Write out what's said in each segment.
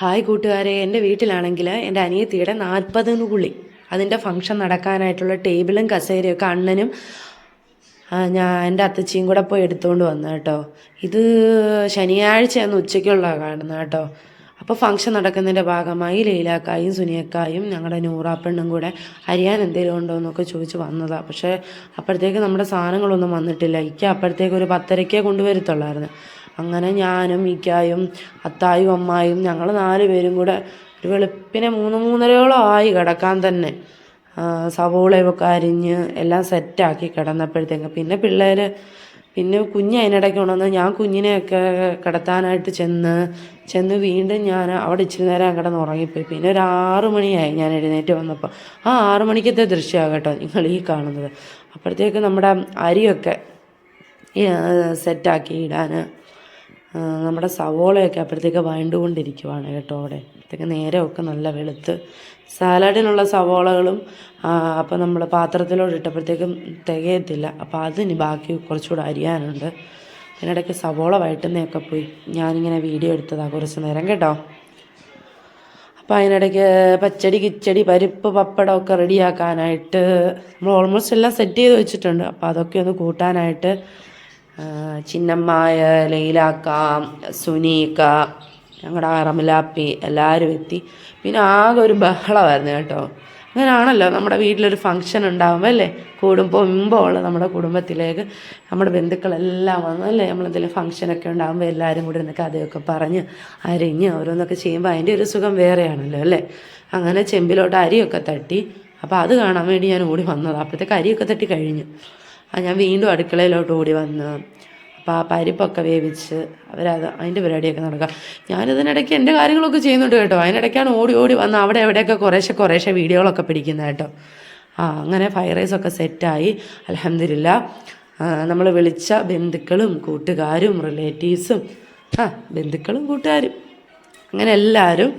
Hi കൂട്ടുകാരെ എന്റെ വീട്ടിലാണെങ്കിൽ എന്റെ അനിയത്തിയുടെ നാൽപ്പതിന് കുളി അതിന്റെ ഫംഗ്ഷൻ നടക്കാനായിട്ടുള്ള ടേബിളും കസേരയൊക്കെ അണ്ണനും ഞാൻ എന്റെ അത്തച്ചിയും കൂടെ പോയി എടുത്തുകൊണ്ട് വന്നു കേട്ടോ. ഇത് ശനിയാഴ്ചയാണ് ഉച്ചയ്ക്കുള്ള കാണുന്നത് കേട്ടോ. അപ്പോൾ ഫംഗ്ഷൻ നടക്കുന്നതിന്റെ ഭാഗമായി ലീലാക്കായും സുനിയക്കായും ഞങ്ങളുടെ നൂറാപ്പെണ്ണും കൂടെ അരിയാൻ എന്തെങ്കിലും ഉണ്ടോ എന്നൊക്കെ ചോദിച്ച് വന്നതാണ് പക്ഷേ അപ്പോഴത്തേക്ക് നമ്മുടെ സാധനങ്ങളൊന്നും വന്നിട്ടില്ല. ഇക്ക അപ്പോഴത്തേക്ക് ഒരു പത്തരയ്ക്കേ കൊണ്ടുവരത്തുള്ളായിരുന്നു. അങ്ങനെ ഞാനും ഇക്കായും അത്തായും അമ്മായും ഞങ്ങൾ നാല് പേരും കൂടെ ഒരു വെളുപ്പിനെ മൂന്ന് മൂന്നരയോളം ആയി കിടക്കാൻ തന്നെ. സവോളയൊക്കെ അരിഞ്ഞ് എല്ലാം സെറ്റാക്കി കിടന്നപ്പോഴത്തേക്ക്. പിന്നെ പിള്ളേർ പിന്നെ കുഞ്ഞ് അതിനിടയ്ക്ക് ഉണർന്ന് ഞാൻ കുഞ്ഞിനെയൊക്കെ കിടത്താനായിട്ട് ചെന്ന് ചെന്ന് വീണ്ടും ഞാൻ അവിടെ ഇച്ചിരി നേരം കിടന്ന് ഉറങ്ങിപ്പോയി. പിന്നെ ഒരു ആറ് മണിയായി ഞാൻ എഴുന്നേറ്റ് വന്നപ്പോൾ. ആ ആറു മണിക്കത്തെ ദൃശ്യമാണ് കേട്ടോ നിങ്ങൾ ഈ കാണുന്നത്. അപ്പോഴത്തേക്ക് നമ്മുടെ അരിയൊക്കെ സെറ്റാക്കി ഇടാൻ നമ്മുടെ സവോളയൊക്കെ അപ്പോഴത്തേക്ക് വഴണ്ടുകൊണ്ടിരിക്കുവാണ് കേട്ടോ അവിടെ. അപ്പോഴത്തേക്ക് നേരമൊക്കെ നല്ല വെളുത്ത് സാലഡിനുള്ള സവോളകളും അപ്പോൾ നമ്മൾ പാത്രത്തിലോട്ട് ഇട്ടപ്പോഴത്തേക്കും തികയത്തില്ല. അപ്പോൾ അതിന് ബാക്കി കുറച്ചുകൂടെ അരിയാനുണ്ട്. അതിനിടയ്ക്ക് സവോള വഴറ്റുന്നതൊക്കെ പോയി ഞാനിങ്ങനെ വീഡിയോ എടുത്തതാണ് കുറച്ച് നേരം കേട്ടോ. അപ്പോൾ അതിനിടയ്ക്ക് പച്ചടി കിച്ചടി പരിപ്പ് പപ്പടമൊക്കെ റെഡിയാക്കാനായിട്ട് നമ്മൾ ഓൾമോസ്റ്റ് എല്ലാം സെറ്റ് ചെയ്ത് വെച്ചിട്ടുണ്ട്. അപ്പോൾ അതൊക്കെ ഒന്ന് കൂട്ടാനായിട്ട് ചിന്നമ്മായ ലൈലാക്ക സുനീക്ക ഞങ്ങളുടെ റമലാപ്പി എല്ലാവരും എത്തി. പിന്നെ ആകെ ഒരു ബഹളമായിരുന്നു കേട്ടോ. അങ്ങനെയാണല്ലോ നമ്മുടെ വീട്ടിലൊരു ഫംഗ്ഷൻ ഉണ്ടാകുമ്പോൾ അല്ലേ? കൂടുമ്പോൾ മുമ്പുള്ള നമ്മുടെ കുടുംബത്തിലേക്ക് നമ്മുടെ ബന്ധുക്കളെല്ലാം വന്നു അല്ലേ? നമ്മളെന്തെങ്കിലും ഫംഗ്ഷനൊക്കെ ഉണ്ടാകുമ്പോൾ എല്ലാവരും കൂടി ഇരുന്ന് കഥയൊക്കെ പറഞ്ഞ് അരിഞ്ഞ് ഓരോന്നൊക്കെ ചെയ്യുമ്പോൾ അതിന്റെ ഒരു സുഖം വേറെയാണല്ലോ അല്ലേ? അങ്ങനെ ചെമ്പിലോട്ട് അരിയൊക്കെ തട്ടി. അപ്പോൾ അത് കാണാൻ വേണ്ടി ഞാൻ ഓടി വന്നത്. അപ്പോഴത്തേക്ക് അരിയൊക്കെ തട്ടി കഴിഞ്ഞു. ആ ഞാൻ വീണ്ടും അടുക്കളയിലോട്ട് ഓടി വന്ന് അപ്പോൾ ആ പരിപ്പൊക്കെ വേവിച്ച് അവരത് അതിന്റെ പരിപാടിയൊക്കെ നടക്കുക. ഞാനിതിനിടയ്ക്ക് എന്റെ കാര്യങ്ങളൊക്കെ ചെയ്യുന്നുണ്ട് കേട്ടോ. അതിനിടയ്ക്കാണ് ഓടി ഓടി വന്ന് അവിടെ എവിടെയൊക്കെ കുറേശ്ശെ കുറേശ്ശെ വീഡിയോകളൊക്കെ പിടിക്കുന്നത് കേട്ടോ. ആ അങ്ങനെ ഫ്രൈഡ് റൈസൊക്കെ സെറ്റായി അലഹമില്ല നമ്മൾ വിളിച്ച ബന്ധുക്കളും കൂട്ടുകാരും റിലേറ്റീവ്സും ആ ബന്ധുക്കളും കൂട്ടുകാരും അങ്ങനെ എല്ലാവരും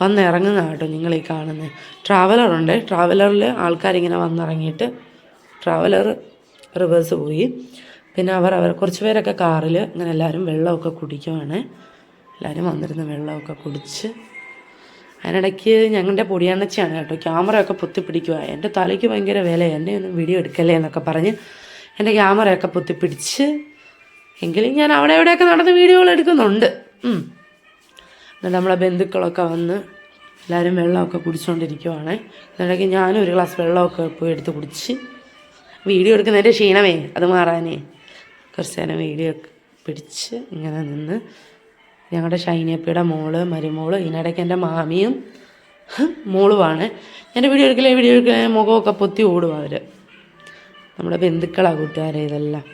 വന്നിറങ്ങുന്ന കേട്ടോ നിങ്ങൾ ഈ കാണുന്നത് ട്രാവലറുണ്ട് ട്രാവലറിൽ ആൾക്കാരിങ്ങനെ വന്നിറങ്ങിയിട്ട് ട്രാവലർ റിവേഴ്സ് പോയി. പിന്നെ അവർ അവർ കുറച്ച് പേരൊക്കെ കാറിൽ ഇങ്ങനെ എല്ലാവരും വെള്ളമൊക്കെ കുടിക്കുവാണ്. എല്ലാവരും വന്നിരുന്ന് വെള്ളമൊക്കെ കുടിച്ച് അതിനിടയ്ക്ക് ഞങ്ങളുടെ പൊടിയണ്ണച്ചിയാണ് കേട്ടോ ക്യാമറയൊക്കെ പൊത്തിപ്പിടിക്കുക എന്റെ തലയ്ക്ക് ഭയങ്കര വിലയാണ് എന്നെ ഒന്നും വീഡിയോ എടുക്കല്ലേ എന്നൊക്കെ പറഞ്ഞ് എന്റെ ക്യാമറയൊക്കെ പൊത്തിപ്പിടിച്ച് എങ്കിലും ഞാൻ അവിടെ എവിടെയൊക്കെ നടന്ന് വീഡിയോകൾ എടുക്കുന്നുണ്ട്. എന്നിട്ട് നമ്മളെ ബന്ധുക്കളൊക്കെ വന്ന് എല്ലാവരും വെള്ളമൊക്കെ കുടിച്ചുകൊണ്ടിരിക്കുവാണ് എന്നിടയ്ക്ക് ഞാനും ഒരു ഗ്ലാസ് വെള്ളമൊക്കെ പോയി എടുത്ത് കുടിച്ച് വീഡിയോ എടുക്കുന്നതിന്റെ ക്ഷീണമേ അത് മാറാനേ. കുറച്ച് നേരം വീഡിയോ പിടിച്ച് ഇങ്ങനെ നിന്ന് ഞങ്ങളുടെ ഷൈനിയപ്പിയുടെ മോൾ മരുമോൾ ഇതിനിടയ്ക്ക് എന്റെ മാമിയും മോളുമാണ്. എന്റെ വീഡിയോ എടുക്കലേ വീഡിയോ എടുക്കലേ മുഖമൊക്കെ പൊത്തി ഓടും അവർ നമ്മുടെ ബന്ധുക്കളാണ് കൂട്ടുകാരെ ഇതെല്ലാം.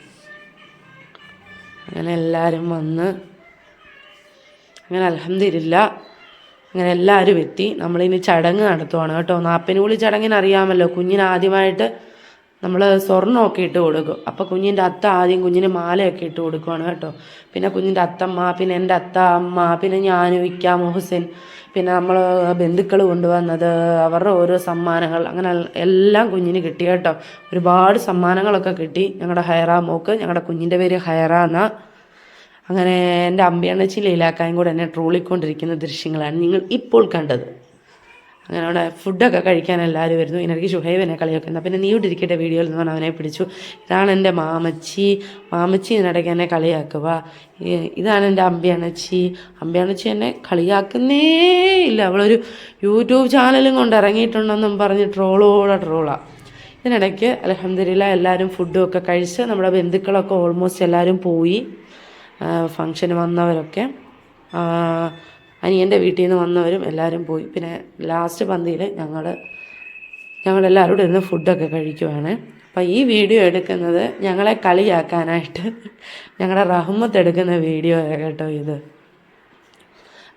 അങ്ങനെ എല്ലാവരും വന്ന് അങ്ങനെ അലഹമില്ല അങ്ങനെ എല്ലാവരും എത്തി. നമ്മളിനി ചടങ്ങ് നടത്തുവാണ് കേട്ടോ. നാപ്പിനുകുളി ചടങ്ങിന് അറിയാമല്ലോ ആദ്യമായിട്ട് നമ്മൾ സ്വർണമൊക്കെ ഇട്ട് കൊടുക്കും. അപ്പോൾ കുഞ്ഞിന്റെ അത്ത ആദ്യം കുഞ്ഞിന് മാലയൊക്കെ ഇട്ട് കൊടുക്കുവാണ് കേട്ടോ. പിന്നെ കുഞ്ഞിന്റെ അത്തമ്മ പിന്നെ എന്റെ അത്ത അമ്മ പിന്നെ ഞാനും ഇക്ക മുഹസിൻ പിന്നെ നമ്മൾ ബന്ധുക്കൾ കൊണ്ടുവന്നത് അവരുടെ ഓരോ സമ്മാനങ്ങൾ അങ്ങനെ എല്ലാം കുഞ്ഞിന് കിട്ടി കേട്ടോ. ഒരുപാട് സമ്മാനങ്ങളൊക്കെ കിട്ടി. ഞങ്ങളുടെ ഹൈറ മോക്ക് ഞങ്ങളുടെ കുഞ്ഞിന്റെ പേര് ഹൈറ എന്നാ. അങ്ങനെ എന്റെ അമ്പയണ്ണച്ചി ലീലാക്കായും കൂടെ എന്നെ ട്രോളിക്കൊണ്ടിരിക്കുന്ന ദൃശ്യങ്ങളാണ് നിങ്ങൾ ഇപ്പോൾ കണ്ടത്. അങ്ങനെ അവിടെ ഫുഡൊക്കെ കഴിക്കാൻ എല്ലാവരും വരുന്നു. ഇനിക്ക് ഷുഹൈബിനെ കളിയൊക്കെ എന്നാൽ പിന്നെ നീ ഇവിടെ വീഡിയോയിൽ നിന്ന് അവനെ പിടിച്ചു. ഇതാണ് എന്റെ മാമച്ചി. മാമച്ചി ഇതിനിടയ്ക്ക് എന്നെ കളിയാക്കുക. ഇതാണ് എന്റെ അമ്പയണ്ണച്ചി അമ്പയണ്ണച്ചി എന്നെ കളിയാക്കുന്നേ ഇല്ല. അവളൊരു യൂട്യൂബ് ചാനലും കൊണ്ട് ഇറങ്ങിയിട്ടുണ്ടെന്നും പറഞ്ഞ് ട്രോളോടെ ട്രോളാണ് ഇതിനിടയ്ക്ക് അലഹമില്ല എല്ലാവരും ഫുഡും ഒക്കെ കഴിച്ച് നമ്മുടെ ബന്ധുക്കളൊക്കെ ഓൾമോസ്റ്റ് എല്ലാവരും പോയി. ഫങ്ഷന് വന്നവരൊക്കെ. അനിയന്റെ വീട്ടിൽ നിന്ന് വന്നവരും എല്ലാവരും പോയി. പിന്നെ ലാസ്റ്റ് പന്തിയിൽ ഞങ്ങൾ ഞങ്ങളെല്ലാവരും കൂടെ ഇരുന്ന് ഫുഡൊക്കെ കഴിക്കുവാണ്. അപ്പോൾ ഈ വീഡിയോ എടുക്കുന്നത് ഞങ്ങളെ കളിയാക്കാനായിട്ട് ഞങ്ങളുടെ റഹ്മത്ത് എടുക്കുന്ന വീഡിയോ കേട്ടോ ഇത്.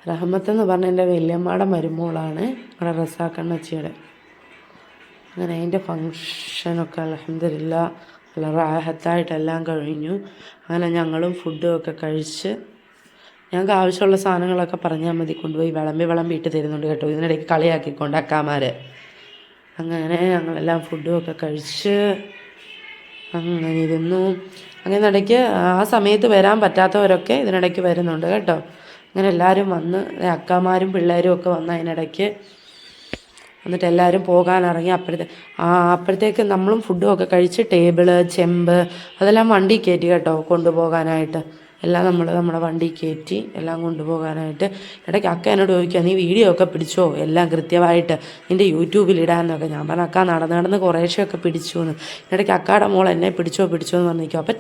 റഹ്മത്ത് എന്ന് പറഞ്ഞ എന്റെ വല്യമ്മയുടെ മരുമോളാണ് ഇവിടെ റസാക്കണ്ണച്ചിയുടെ അങ്ങനെ അതിന്റെ ഫങ്ഷനൊക്കെ അലഹമില്ല റാഹത്തായിട്ടെല്ലാം കഴിഞ്ഞു. അങ്ങനെ ഞങ്ങളും ഫുഡും ഒക്കെ കഴിച്ച് ഞങ്ങൾക്ക് ആവശ്യമുള്ള സാധനങ്ങളൊക്കെ പറഞ്ഞാൽ മതി കൊണ്ടുപോയി വിളമ്പി വിളമ്പി ഇട്ട് തരുന്നുണ്ട് കേട്ടോ. ഇതിനിടയ്ക്ക് കളിയാക്കിക്കൊണ്ട് അക്കാമാർ അങ്ങനെ ഞങ്ങളെല്ലാം ഫുഡും ഒക്കെ കഴിച്ച് അങ്ങനെ ഇരുന്നു. അങ്ങനെ ഇടയ്ക്ക് ആ സമയത്ത് വരാൻ പറ്റാത്തവരൊക്കെ ഇതിനിടയ്ക്ക് വരുന്നുണ്ട് കേട്ടോ. അങ്ങനെ എല്ലാവരും വന്ന് അക്കാമാരും പിള്ളേരും ഒക്കെ വന്ന് അതിനിടയ്ക്ക് എന്നിട്ട് എല്ലാവരും പോകാനിറങ്ങി അപ്പോഴത്തെ ആ അപ്പോഴത്തേക്ക് നമ്മളും ഫുഡും ഒക്കെ കഴിച്ച് ടേബിൾ ചെമ്പ് അതെല്ലാം വണ്ടി കയറ്റി കേട്ടോ കൊണ്ടുപോകാനായിട്ട്. എല്ലാം നമ്മൾ നമ്മുടെ വണ്ടി കയറ്റി എല്ലാം കൊണ്ടുപോകാനായിട്ട്. ഇടയ്ക്ക് അക്ക എന്നോട് ചോദിക്കുക നീ വീഡിയോ ഒക്കെ പിടിച്ചോ? എല്ലാം കൃത്യമായിട്ട് നിന്റെ യൂട്യൂബിൽ ഇടാനൊക്കെ ഞാൻ പറഞ്ഞു അക്ക നടന്ന് നടന്ന് കുറേശ്ശെയൊക്കെ പിടിച്ചു എന്ന് ഇടയ്ക്ക് അക്കാടെ മോൾ എന്നെ പിടിച്ചോ പിടിച്ചോ എന്ന് പറഞ്ഞിരിക്കും അപ്പം